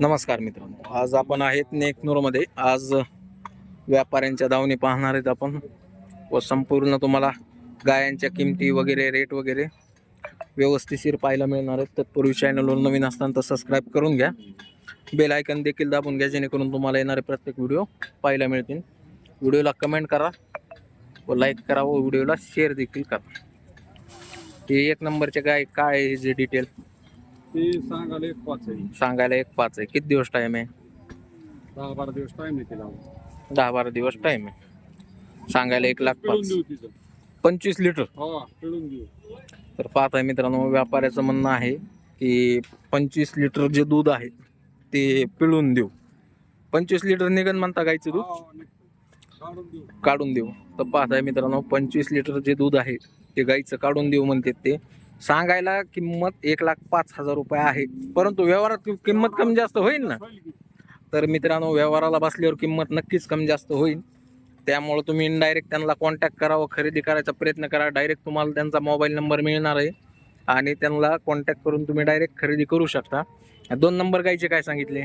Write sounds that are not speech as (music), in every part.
नमस्कार मित्रांनो. आज आपण आहेत नेकनूरमध्ये. आज व्यापाऱ्यांच्या धावणी पाहणार आहेत आपण. व संपूर्ण तुम्हाला गायांच्या किमती वगैरे रेट वगैरे व्यवस्थिशीर पाहायला मिळणार आहेत. तत्पूर्वी चॅनलवर नवीन असताना तर सबस्क्राईब करून घ्या. बेल आयकन देखील दाबून घ्या जेणेकरून तुम्हाला येणारे प्रत्येक व्हिडिओ पाहायला मिळतील. व्हिडिओला कमेंट करा व लाईक करा व व्हिडिओला शेअर देखील करा. हे एक नंबरचे गाय काय आहे जे डिटेल ते सांगायला एक पाच आहे. सांगायला एक पाच आहे. किती दिवस टाईम आहे? दहा बारा दिवस टाइम आहे तिला. दहा बारा दिवस टाइम आहे. सांगायला एक लाख पाच. देऊ तिचं. पंचवीस लिटर हा पिळून देऊ. तर मित्रांनो व्यापाऱ्याचं म्हणणं आहे की पंचवीस लिटर जे दूध आहे ते पिळून देऊ. पंचवीस लिटर निघन म्हणता गायचं दूध? हा, नक्की. काढून देऊ. काढून देऊ. तर पाहत आहे मित्रांनो पंचवीस लिटर जे दूध आहे ते गाईचं काढून देऊ म्हणते ते. सांगायला किंमत एक लाख पाच हजार रुपये आहे. परंतु व्यवहारात किंमत कमी जास्त होईल ना? तर मित्रांनो व्यवहाराला बसल्यावर किंमत नक्कीच कमी जास्त होईल. त्यामुळं तुम्ही इनडायरेक्ट त्यांना कॉन्टॅक्ट करा व खरेदी करायचा प्रयत्न करा. डायरेक्ट तुम्हाला त्यांचा मोबाईल नंबर मिळणार आहे. आणि त्यांना कॉन्टॅक्ट करून तुम्ही डायरेक्ट खरेदी करू शकता. दोन नंबर गायचे काय सांगितले?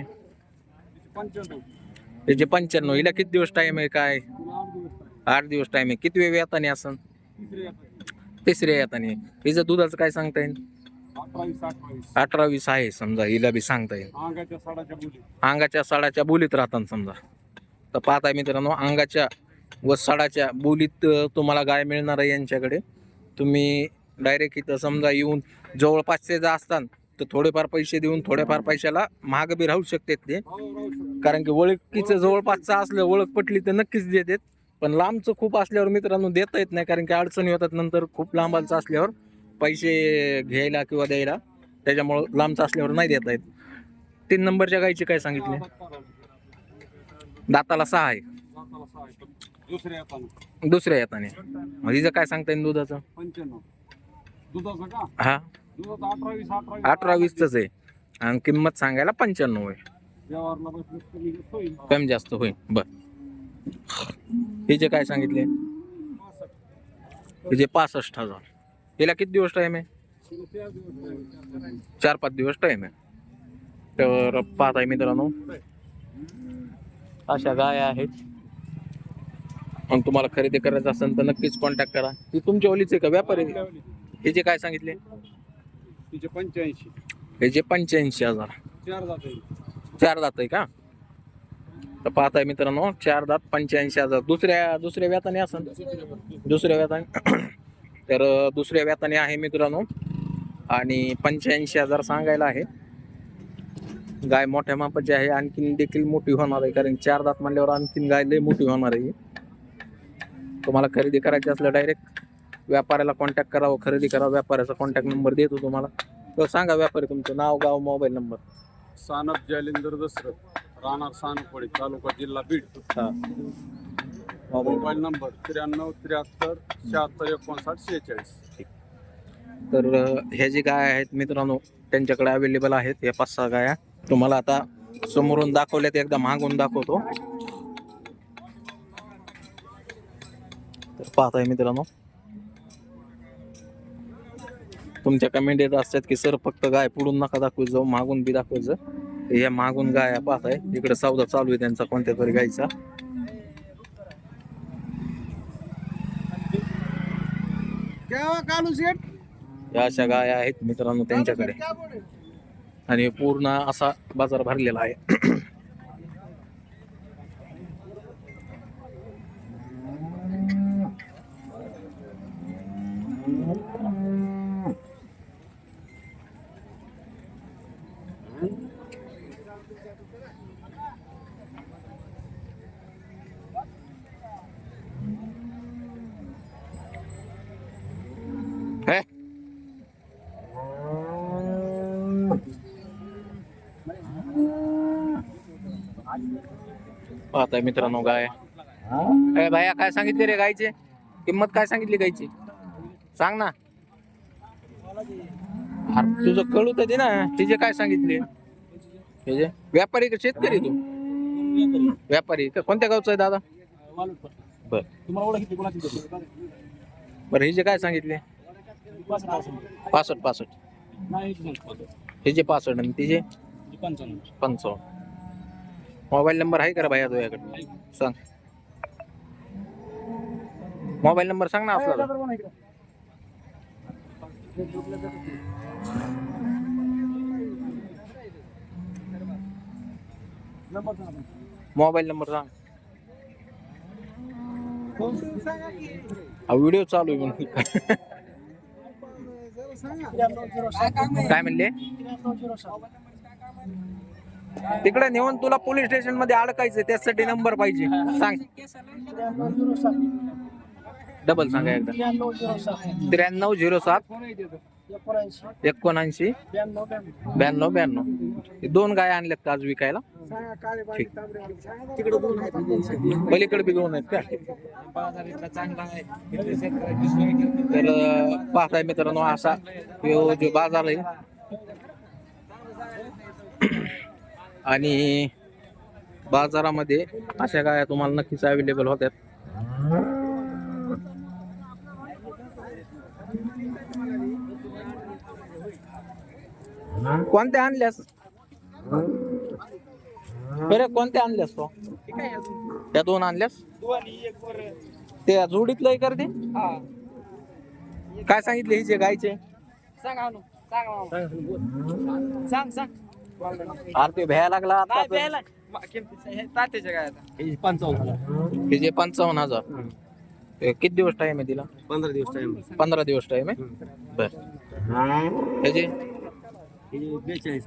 पंच्याण्णव त्याचे पंच्याण्णव. हिला किती दिवस टाईम आहे काय? आठ दिवस टाईम आहे. किती वेळ येताने असं तिसऱ्या येताने हिचं दुधाचं काय सांगता येईल? अठरावीस अठरा वीस आहे समजा हिला बी सांगता येईल. अंगाच्या साडाच्या बोलीत राहतात समजा. तर पाहताय मित्रांनो अंगाच्या व साडाच्या बोलीत तुम्हाला गाय मिळणार आहे यांच्याकडे. तुम्ही डायरेक्ट इथं समजा येऊन जवळपासचे जर असतान तर थोडेफार पैसे देऊन थोड्याफार पैशाला महाग बी राहू शकतात ते. हो कारण की ओळखीचं जवळपासचं असलं ओळख पटली तर नक्कीच देतात. पण लांबचं खूप असल्यावर मित्रांनो देता येत नाही कारण की अडचणी होतात नंतर खूप लांबाचं असल्यावर पैसे घ्यायला किंवा द्यायला त्याच्यामुळं लांबचं असल्यावर नाही देता येत. तीन नंबरच्या गायची काय सांगितले? दाताला सहा आहे. दुसऱ्या येताना मग हिचं काय सांगता येईल दुधाचं? हा. अठरा वीसच आहे. आणि किंमत सांगायला पंच्याण्णव आहे. कमी जास्त होईल. कमी बर हिचे काय सांगितले? हिचे पासष्ट हजार. हिला किती दिवस टाईम आहे? चार पाच दिवस टाईम आहे. तर पाहत आहे मित्रांनो. अशा गाय आहेत. मग तुम्हाला खरेदी करायचं असेल तर नक्कीच कॉन्टॅक्ट करा. ती तुमच्या ओलीच का? व्यापारी? हिचे काय सांगितले? पंच्याऐंशी. हे जे पंच्याऐंशी हजार. चार जात आहे. चार दात आहे का? तर पाहताय मित्रांनो चार दात पंच्याऐंशी हजार. दुसऱ्या दुसऱ्या व्याताने असेल दुसऱ्या व्याताने. (coughs) तर दुसऱ्या व्याताने आहे मित्रांनो. आणि पंच्याऐंशी हजार सांगायला आहे. गाय मोठ्या मापाची आहे. आणखीन देखील मोठी होणार आहे. कारण चार दात म्हणल्यावर आणखीन गाय लई मोठी होणार आहे. तुम्हाला खरेदी करायची असलं डायरेक्ट व्यापाऱ्याला कॉन्टॅक्ट करावं. खरेदी करा व्यापाऱ्याचा कॉन्टॅक्ट नंबर देतो तुम्हाला. तर सांगा व्यापारी तुमचं नाव गाव मोबाईल नंबर सानप जालिंदर दसरथ. राहणार सानपवाडी तालुका जिल्हा बीड. हा. मोबाईल नंबर त्र्याण्णव त्र्याहत्तर शहात्तर एकोणसाठ शेहेचाळीस. तर अ, ह्या जे गाय आहेत मित्रांनो त्यांच्याकडे अवेलेबल आहेत या पाच सहा गाया. तुम्हाला आता समोरून दाखवल्यात एकदा मागून दाखवतो. तर पाहताय मित्रांनो. तुमच्या कमेंट येत असतात की सर फक्त गाय पुढून नका दाखवत जाऊ मागून बी दाखवायचं ह्या मागून गाया पाहताय. इकडे सौदा चालू आहे त्यांचा कोणत्या तरी गायचा. या अशा गाया आहेत मित्रांनो त्यांच्याकडे. आणि पूर्ण असा बाजार भरलेला आहे. (clears throat) पाहताय मित्रांनो गाय. ए भाया काय सांगितले रे गायचे? किंमत काय सांगितली गायची? सांग ना. अरे तुझं कळू तर दे ना. तिचे काय सांगितले? तिचे? व्यापारी का शेतकरी तू? व्यापारी. का कोणत्या गावचा आहे दादा? बर. बरं हिचे काय सांगितले? पासष्ट पासष्ट. नाही हिचे पासष्ट आणि तिचे? पंचावन्न. पंचावन्न. मोबाईल नंबर आहे का रे भैया तुझ्याकडे? सांग. मोबाईल नंबर सांग ना आपला मोबाईल नंबर सांग. हा व्हिडिओ चालू आहे म्हणून. काय म्हणले? तिकडे नेऊन तुला पोलीस स्टेशनमध्ये अडकायचं त्यासाठी नंबर पाहिजे. सांग. डबल सांगा एकदा. त्र्याण्णव झिरो सात. एकोणऐंशी. ब्याण्णव ब्याण्णव. दोन गाय आणल्यात का आज विकायला? पलीकडे बी दोन आहेत का? तर पाहताय मित्रांनो असा जो बाजार आहे. आणि बाजारामध्ये अशा गाया तुम्हाला नक्कीच अवेलेबल होत्यात. कोणत्या आणल्यास? बरे कोणत्या आणल्यास तो? त्या दोन आणल्यास? त्या जोडीतलं कर ते काय सांगितले हिचे गायचे? सांग सांग. अरे ते लागला आता तर. तात्याच्या काय पंचावन्न हे जे पंचावन्न हजार. ते किती दिवस टाइम आहे तिला? पंधरा दिवस टाइम पंधरा दिवस टाइम आहे? बर. ह्याचे बेचाळीस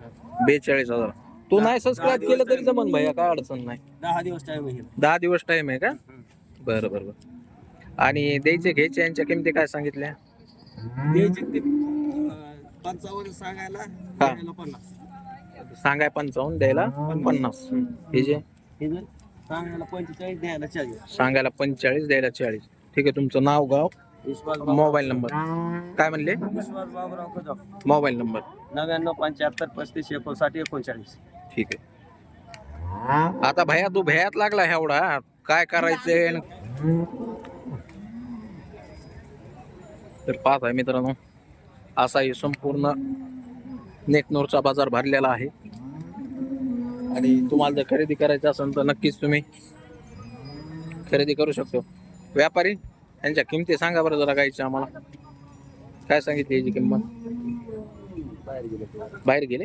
बेचाळीस हजार. तू नाही सबस्क्राईब केलं तरी जमन भैया काय अडचण नाही. दहा दिवस टाइम आहे. दहा दिवस टाइम आहे का? बरं बरं बरं. आणि द्यायचे घ्यायचे यांच्या किमती काय सांगितल्या? द्यायचे ते पंचावन्न सांगायला द्यायला पन्नास सांगाय पंचावन्न द्यायला पन्नास. हे जे? हे जर सांगायला पंचेचाळीस द्यायला चाळीस. सांगायला पंचेचाळीस द्यायला चाळीस. ठीक आहे तुमचं नाव गाव विश्वास मोबाईल नंबर. काय म्हणले? विश्वास बाबुराव कदम. Mobile number. नव्याण्णव पंच्याहत्तर पस्तीस एकोणसाठ एकोणचाळीस. ठीक आहे. आता भैया तू भयात लागला एवढा. काय करायचंय? तर पाहत आहे मित्रांनो असा ही संपूर्ण नेकनोरचा बाजार भरलेला आहे. आणि तुम्हाला जर खरेदी करायचं असेल तर नक्कीच तुम्ही खरेदी करू शकतो. व्यापारी यांच्या किमती सांगा बरं जरा गायची आम्हाला. काय सांगितली याची किंमत? बाहेर गेले.